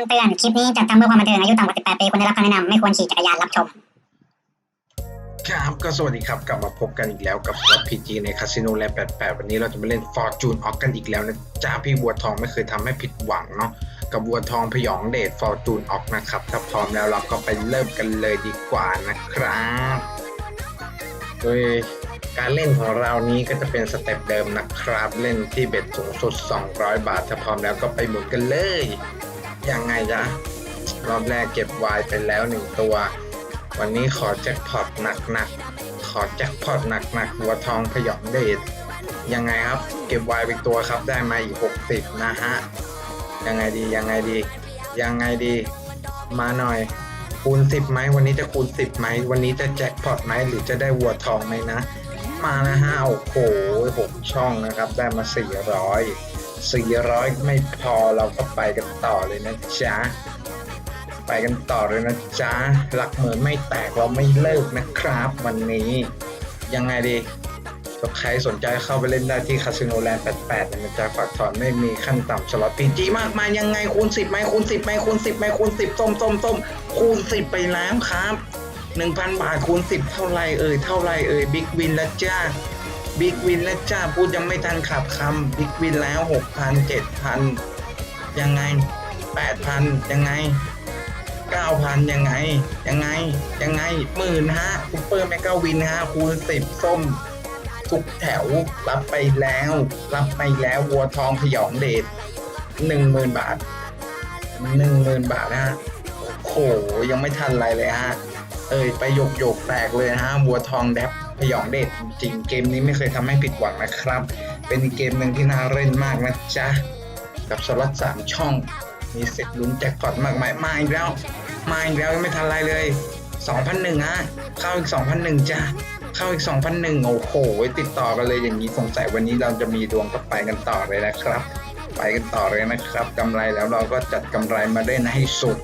ำเตือน คลิปนี้จัดทำเพื่อความบันเทิงอายุต่ำกว่า 18 ปีควรได้รับคำแนะนำไม่ควรขี่จักรยานรับชม ครับก็สวัสดีครับ กลับมาพบกันอีกแล้วกับวัดพีจีในคาสิโนแลนด์88 วันนี้เราจะมาเล่นฟอร์จูนออกกันอีกแล้วนะจ้าพี่วัวทองไม่เคยทำให้ผิดหวังเนาะกับวัวทองพยองเดชฟอร์จูนออกนะครับ ถ้าพร้อมแล้วเราก็ไปเริ่มกันเลยดีกว่านะครับโดยการเล่นของเรานี้ก็จะเป็นสเต็ปเดิมนะครับ เล่นที่เบ็ดสูงสุด 200 บาท ถ้าพร้อมแล้วก็ไปหมุนกันเลย ยังไงจ๊ะรอบแรกเก็บวายไปแล้วหนึ่งตัว วันนี้ขอแจ็คพอตหนักๆขอแจ็คพอตหนักๆหัวทองพยองเดชยังไงครับ เก็บไวายไปตัวครับได้มาอีก60นะฮะยังไงดียังไงดียังไงดี มาหน่อย คูณ10ไหมวันนี้จะคูณ10ไหมวันนี้จะแจ็คพอตไหมหรือจะได้วัวทองไหมนะ มานะฮะโอ้โหหกช่องนะครับ ได้มา400 400 ไม่พอเราก็ไปกันต่อเลยนะจ๊ะ ไปกันต่อเลยนะจ๊ะ หลักหมื่นไม่แตกเราไม่เลิกนะครับ วันนี้ ยังไงดีถ้าใครสนใจเข้าไปเล่นได้ที่คาสิโนแลนด์88นะจ๊ะฝากถอนไม่มีขั้นต่ำสล็อตปีจีมากมายยังไงคูณ10ไหมคูณ10ไหมคูณ10ไหมคูณ10ส้มส้มส้มคูณ10 ไปแล้วครับ 1,000 บาทคูณ10 เท่าไรเอ่ยเท่าไรเอ่ยบิ๊กวินแล้วจ้า บิ๊กวินแล้วจ้าพูดยังไม่ทันขับคำบิ๊กวินแล้ว6,000 7,000ยังไง8,000ยังไงเก้าพันยังไง ยังไง ยังไงหมื่นฮะซุปเปอร์แมกกาวินฮะคูณสิบส้มทุกแถวรับไปแล้ว รับไปแล้ววัวทองพยองเดชหนึ่งหมื่นบาทหนึ่งหมื่นบาทนะฮะโอ้โหยังไม่ทันอะไรเลยฮะ เอ้ยไปโยกโยกแตกเลยฮะวัวทองแดบ พยองเดชจริงเกมนี้ไม่เคยทำให้ผิดหวังนะครับ เป็นเกมหนึ่งที่น่าเล่นมากนะจ๊ะ กับสล็อตสามช่อง มีสิทธิ์ลุ้นแจ็คพอตมากมายมาอีกแล้วมาอีกแล้วยังไม่ทันไรเลย2,001ฮะเข้าอีก2,001จ้ะเข้าอีก2,001โอ้โห ติดต่อกันเลยอย่างนี้สงสัยวันนี้เราจะมีดวงกับไปกันต่อเลยนะครับ ไปกันต่อเลยนะครับกำไรแล้วเราก็จัดกำไรมาเล่นให้สุด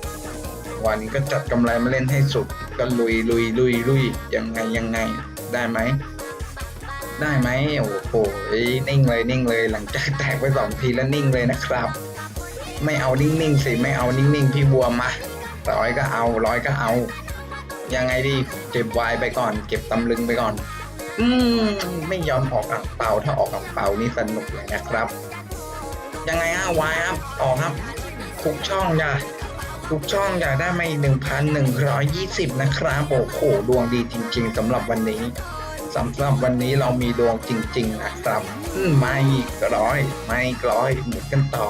วันนี้ก็จัดกำไรมาเล่นให้สุด ก็ลุยลุยลุยลุยยังไงยังไง ได้ไหม ได้ไหมโอ้โหนิ่งเลยนิ่งเลย หลังจากแตกไปสองทีแล้วนิ่งเลยนะครับ ไม่เอานิ่งๆสิไม่เอานิ่งๆพี่บัวมาร้อยก็เอาร้อยก็เอา ยังไงดีเก็บวายไปก่อน เก็บตำลึงไปก่อน อืมไม่ยอมออกอังเปาถ้าออกอังเปานี่สนุกเลยนะครับ ยังไงฮะวายครับออกครับทุกช่องอย่า ทุกช่องอยากได้มาอีกหนึ่งพันหนึ่งร้อยยี่สิบนะครับโอ้โหดวงดีจริง ๆสำหรับวันนี้สำหรับวันนี้เรามีดวงจริง ๆ นะครับอืมมาอีกร้อยไมาอีกร้อยหมุนกันต่อ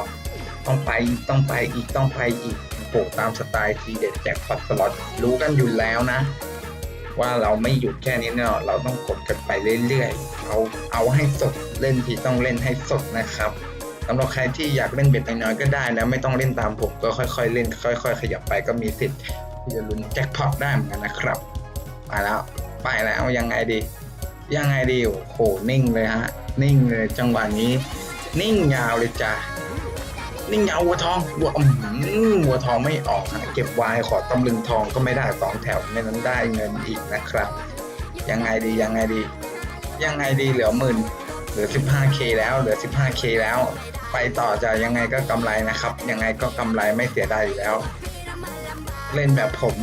ต้องไปต้องไปอีกต้องไปอีกโอ้โหตามสไตล์ทีเด็ดแจ็คพอตสล็อตรู้กันอยู่แล้วนะ ว่าเราไม่หยุดแค่นี้เนาะเราต้องกดกันไปเรื่อยๆ เอาเอาให้สดเล่นทีต้องเล่นให้สดนะครับำหรับใครที่อยากเล่นเบ็ดน้อยก็ได้นะไม่ต้องเล่นตามผมก็ค่อยๆเล่นค่อย ๆ ขยับไปก็มีสิทธิ์ที่จะลุ้นแจ็คพอตได้เหมือนกันนะครับไปแล้วไปแล้วยังไงดี ยังไงดีโอ้โหนิ่งเลยฮะ นิ่งเลยจังหวะนี้ นิ่งยาวเลยจ้ะนิ่งยาววัวทองวัวอืมวัวทองไม่ออกนะเก็บวายขอตำลึงทองก็ไม่ได้สองแถวไม่นั้นได้เงินอีกนะครับ ยังไงดียังไงดี ยังไงดีเหลือหมื่นเหลือ 15k แล้วเหลือ 15k แล้ว ไปต่อจะยังไงก็กำไรนะครับ ยังไงก็กำไรไม่เสียดายอยู่แล้ว เล่นแบบผม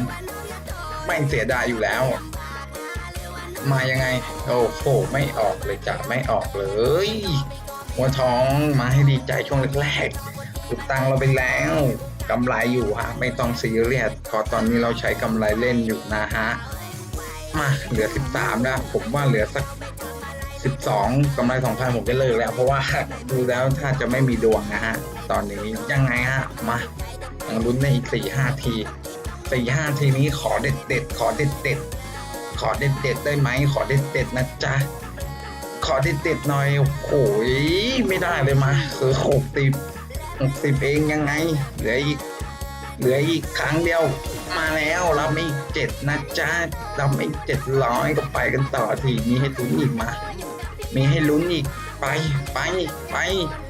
ไม่เสียดายอยู่แล้ว มายังไง โอ้โหไม่ออกเลยจ้ะไม่ออกเลย หัวท้องมาให้ดีใจช่วงแรกๆถูกตังเราไปแล้วกำไรอยู่ฮะไม่ต้องซีเรียสพอตอนนี้เราใช้กำไรเล่นอยู่นะฮะมาเหลือ 13 แล้ว ผมว่าเหลือสัก 12กำไร2,000ผมจะเลิกแล้ว เพราะว่าดูแล้วถ้าจะไม่มีดวงนะฮะ ตอนนี้ยังไงฮะ มายังลุ้นในอีก4-5ที4-5ทีนี้ขอเด็ดเด็ดๆขอเด็ดเด็ดๆขอเด็ดเด็ดๆได้ไหมขอเด็ดเด็ดๆนะจ๊ะขอเด็ดเด็ดๆหน่อยโอ้โหไม่ได้เลยมาคือหกสิบหกสิบเองยังไง เหลืออีกเหลืออีกครั้งเดียวมาแล้วรับไม่เจ็ดนะจ๊ะรับไม่เจ็ดร้อยก็ไปกันต่อทีมีให้ลุ้นอีกมา มีให้ลุ้นอีก ไปไปไป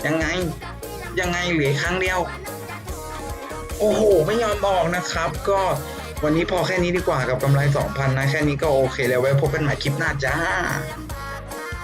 ยังไง ยังไงเหลือครั้งเดียว โอ้โห ไม่ยอมบอกนะครับ ก็วันนี้พอแค่นี้ดีกว่ากับกำไร 2,000 นะ แค่นี้ก็โอเคแล้วไว้พบกันใหม่คลิปหน้าจ้า